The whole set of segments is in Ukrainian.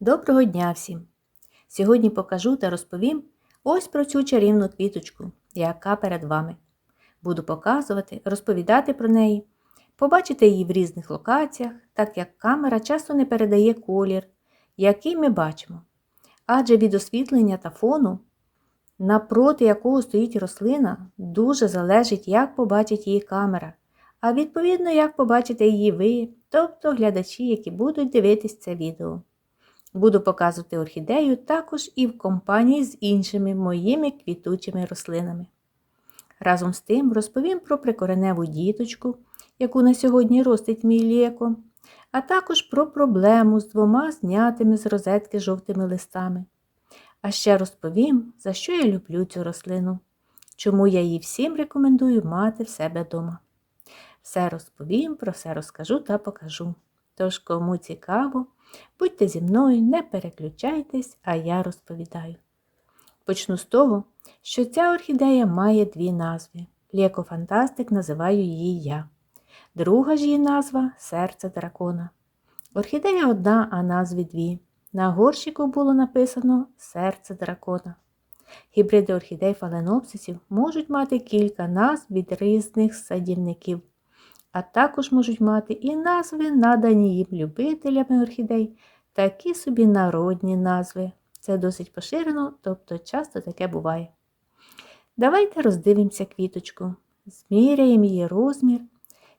Доброго дня всім! Сьогодні покажу та розповім ось про цю чарівну квіточку, яка перед вами. Буду показувати, розповідати про неї, побачите її в різних локаціях, так як камера часто не передає колір, який ми бачимо. Адже від освітлення та фону, напроти якого стоїть рослина, дуже залежить, як побачить її камера, а відповідно, як побачите її ви, тобто глядачі, які будуть дивитись це відео. Буду показувати орхідею також і в компанії з іншими моїми квітучими рослинами. Разом з тим розповім про прикореневу діточку, яку на сьогодні ростить мій лєко, а також про проблему з двома знятими з розетки жовтими листами. А ще розповім, за що я люблю цю рослину, чому я її всім рекомендую мати в себе вдома. Все розповім, про все розкажу та покажу. Тож, кому цікаво, будьте зі мною, не переключайтесь, а я розповідаю. Почну з того, що ця орхідея має дві назви. Лєкофантастик називаю її я. Друга ж її назва серце дракона. Орхідея одна, а назви дві. На горщику було написано серце дракона. Гібриди орхідей фаленопсисів можуть мати кілька назв від різних садівників а також можуть мати і назви, надані їм любителями орхідей, такі собі народні назви. Це досить поширено, тобто часто таке буває. Давайте роздивимося квіточку, зміряємо її розмір.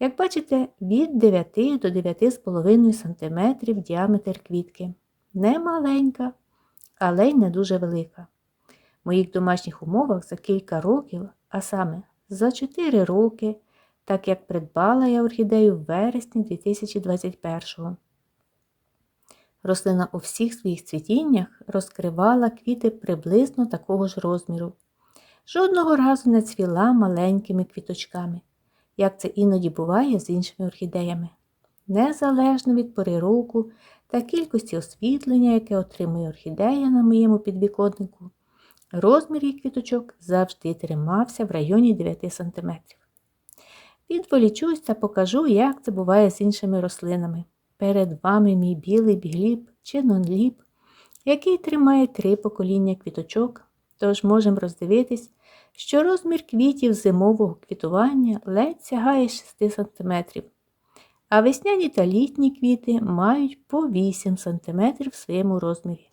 Як бачите, від 9 до 9,5 см діаметр квітки. Не маленька, але й не дуже велика. В моїх домашніх умовах за кілька років, а саме за 4 роки, так як придбала я орхідею в вересні 2021-го. Рослина у всіх своїх цвітіннях розкривала квіти приблизно такого ж розміру. Жодного разу не цвіла маленькими квіточками, як це іноді буває з іншими орхідеями. Незалежно від пори року та кількості освітлення, яке отримує орхідея на моєму підвіконнику, розмір її квіточок завжди тримався в районі 9 см. Відволічусь та покажу, як це буває з іншими рослинами. Перед вами мій білий бігліб чи нонліб, який тримає три покоління квіточок, тож можемо роздивитись, що розмір квітів зимового квітування ледь сягає 6 см, а весняні та літні квіти мають по 8 см в своєму розмірі.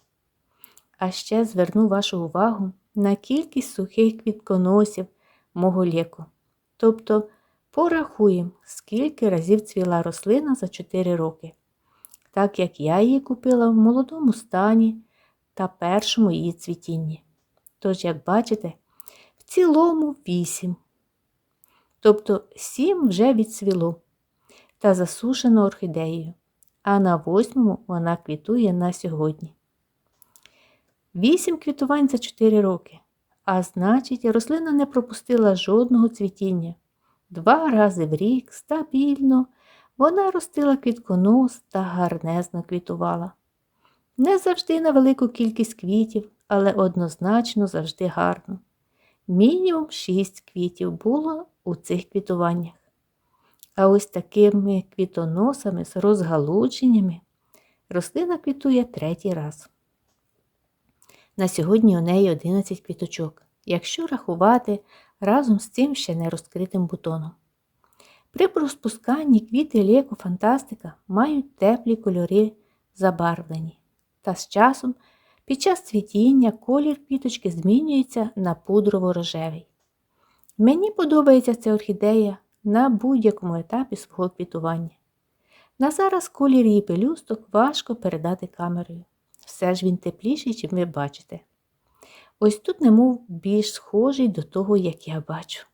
А ще зверну вашу увагу на кількість сухих квітконосів мого ліку. тобто Порахуємо, скільки разів цвіла рослина за 4 роки, так як я її купила в молодому стані та першому її цвітінні. Тож, як бачите, в цілому 8. Тобто 7 вже відцвіло та засушено орхідеєю, а на восьмому вона квітує на сьогодні. 8 квітувань за 4 роки. А значить, рослина не пропустила жодного цвітіння. Два рази в рік стабільно вона ростила квітконос та гарнезно квітувала. Не завжди на велику кількість квітів, але однозначно завжди гарно. Мінімум шість квітів було у цих квітуваннях. А ось такими квітоносами з розгалудженнями рослина квітує третій раз. На сьогодні у неї 11 квіточок. Якщо рахувати разом з цим ще не розкритим бутоном. При розпусканні квіти ліку фантастика мають теплі кольори забарвлені, та з часом під час цвітіння колір квіточки змінюється на пудрово-рожевий. Мені подобається ця орхідея на будь-якому етапі свого квітування. На зараз колір її пелюсток важко передати камерою. Все ж він тепліший, чим ви бачите. Ось тут, немов більш схожий до того, як я бачу.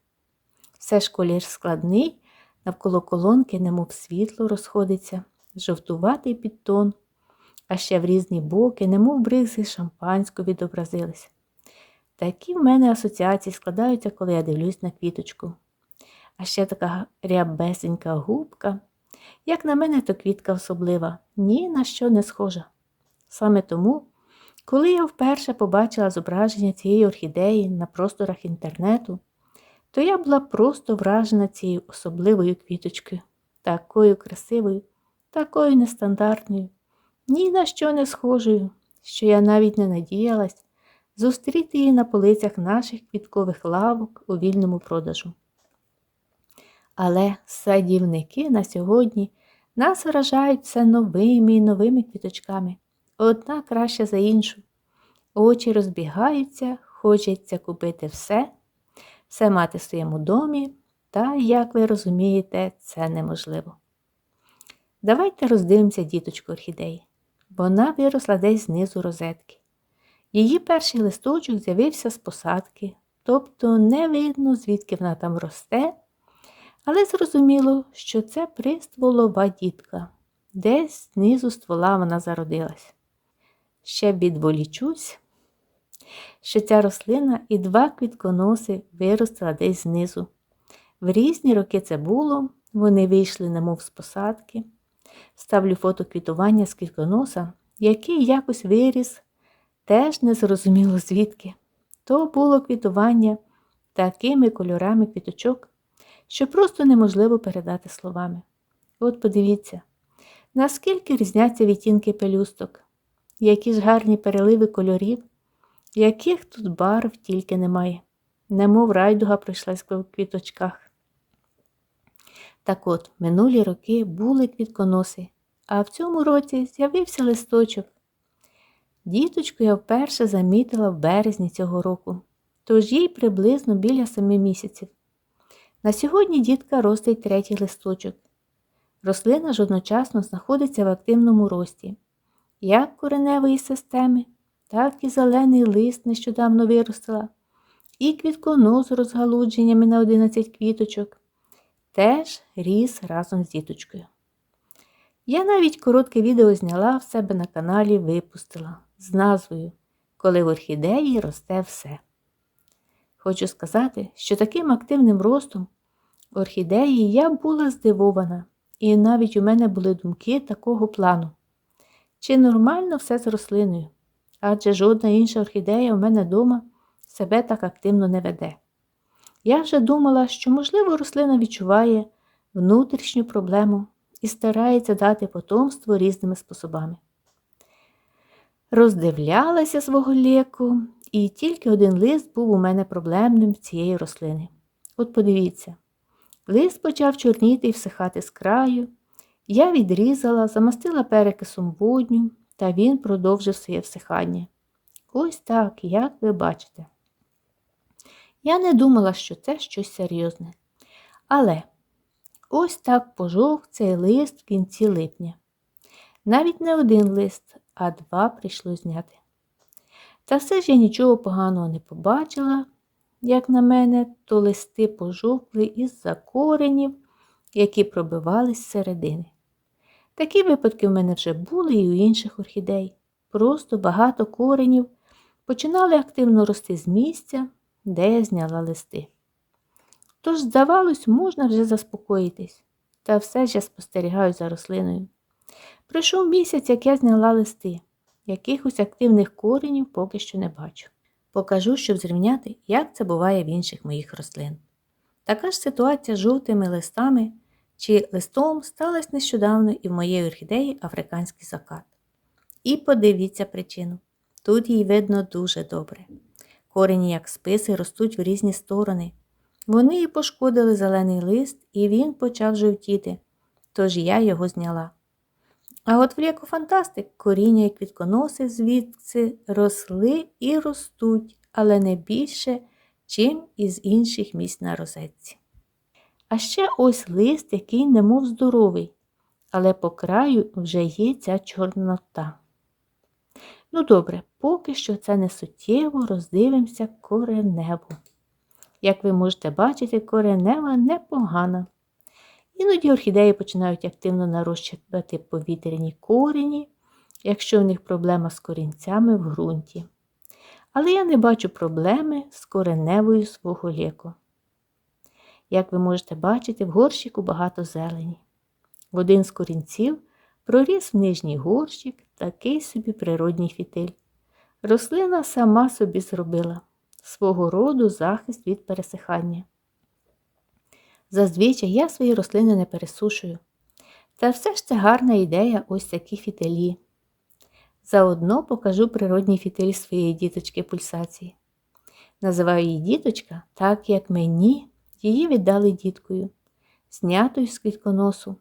Все ж колір складний, навколо колонки, немов світло розходиться, жовтуватий підтон, а ще в різні боки, немов бризги шампанського відобразились. Такі в мене асоціації складаються, коли я дивлюсь на квіточку. А ще така рябесенька губка. Як на мене, то квітка особлива, ні на що не схожа. Саме тому. Коли я вперше побачила зображення цієї орхідеї на просторах інтернету, то я була просто вражена цією особливою квіточкою, такою красивою, такою нестандартною, ні на що не схожою, що я навіть не надіялась зустріти її на полицях наших квіткових лавок у вільному продажу. Але садівники на сьогодні нас вражають все новими і новими квіточками, одна краща за іншу. Очі розбігаються, хочеться купити все, все мати в своєму домі, та, як ви розумієте, це неможливо. Давайте роздивимося діточку орхідеї. Вона виросла десь знизу розетки. Її перший листочок з'явився з посадки, тобто не видно, звідки вона там росте, але зрозуміло, що це пристволова дітка, десь знизу ствола вона зародилась. Ще відволічусь, що ця рослина і два квітконоси виростила десь знизу. В різні роки це було, вони вийшли, немов з посадки. Ставлю фото квітування з квітконоса, який якось виріс, теж не зрозуміло звідки. То було квітування такими кольорами квіточок, що просто неможливо передати словами. От подивіться, наскільки різняться відтінки пелюсток, які ж гарні переливи кольорів, яких тут барв тільки немає, немов райдуга пройшлась в квіточках. Так от, минулі роки були квітконоси, а в цьому році з'явився листочок. Діточку я вперше замітила в березні цього року, тож їй приблизно біля семи місяців. На сьогодні дітка ростить третій листочок. Рослина ж одночасно знаходиться в активному рості, як кореневої системи, так і зелений лист нещодавно виростила, і квітконос з розгалудженнями на 11 квіточок теж ріс разом з діточкою. Я навіть коротке відео зняла в себе на каналі випустила з назвою Коли в орхідеї росте все. Хочу сказати, що таким активним ростом орхідеї я була здивована, і навіть у мене були думки такого плану. Чи нормально все з рослиною? Адже жодна інша орхідея у мене вдома себе так активно не веде. Я вже думала, що, можливо, рослина відчуває внутрішню проблему і старається дати потомство різними способами. Роздивлялася свого ліку, і тільки один лист був у мене проблемним цієї рослини. От подивіться, лист почав чорніти і всихати з краю. Я відрізала, замастила перекисом водню, та він продовжив своє всихання. Ось так, як ви бачите. Я не думала, що це щось серйозне. Але ось так пожовк цей лист в кінці липня. Навіть не один лист, а два прийшло зняти. Та все ж я нічого поганого не побачила, як на мене, то листи пожовкли із-за коренів, які пробивались зсередини. Такі випадки в мене вже були і у інших орхідей. Просто багато коренів починали активно рости з місця, де я зняла листи. Тож, здавалось, можна вже заспокоїтись, та все я спостерігаю за рослиною. Пройшов місяць, як я зняла листи, якихось активних коренів поки що не бачу. Покажу, щоб зрівняти, як це буває в інших моїх рослин. Така ж ситуація з жовтими листами чи листом сталася нещодавно і в моєї орхідеї африканський закат. І подивіться причину. Тут їй видно дуже добре. Корені, як списи, ростуть в різні сторони. Вони і пошкодили зелений лист, і він почав жовтіти, тож я його зняла. А от в Лєкофантастик коріння і квітконоси звідси росли і ростуть, але не більше, чим із інших місць на розетці. А ще ось лист, який немов здоровий, але по краю вже є ця чорнота. Ну добре, поки що це не суттєво роздивимося кореневу. Як ви можете бачити, коренева непогана. Іноді орхідеї починають активно нарощувати повітряні корені, якщо в них проблема з корінцями в ґрунті. Але я не бачу проблеми з кореневою свого ліку. Як ви можете бачити, в горщику багато зелені. В один з корінців проріс в нижній горщик такий собі природній фітиль. Рослина сама собі зробила свого роду захист від пересихання. Зазвичай я свої рослини не пересушую. Та все ж це гарна ідея ось такі фітилі. Заодно покажу природній фітиль своєї діточки пульсації. Називаю її діточка, так як мені її віддали діткою, знятою з квітконосу.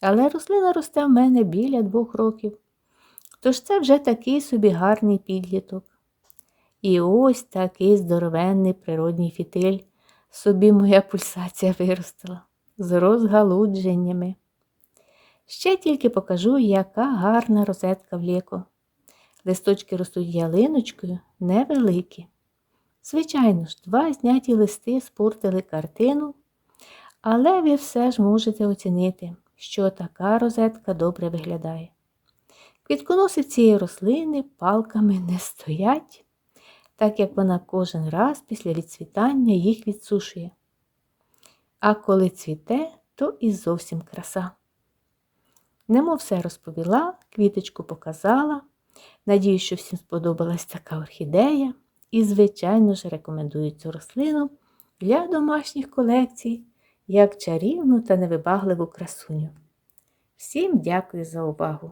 Але рослина росте в мене біля двох років. Тож це вже такий собі гарний підліток. І ось такий здоровенний природній фітиль собі моя пульсація виростила з розгалудженнями. Ще тільки покажу, яка гарна розетка в ліко. Листочки ростуть ялиночкою невеликі. Звичайно ж, два зняті листи спортили картину, але ви все ж можете оцінити, що така розетка добре виглядає. Квітконоси цієї рослини палками не стоять, так як вона кожен раз після відцвітання їх відсушує. А коли цвіте, то і зовсім краса. Немо все розповіла, квіточку показала. Надію, що всім сподобалась така орхідея. І, звичайно ж, рекомендую цю рослину для домашніх колекцій як чарівну та невибагливу красуню. Всім дякую за увагу!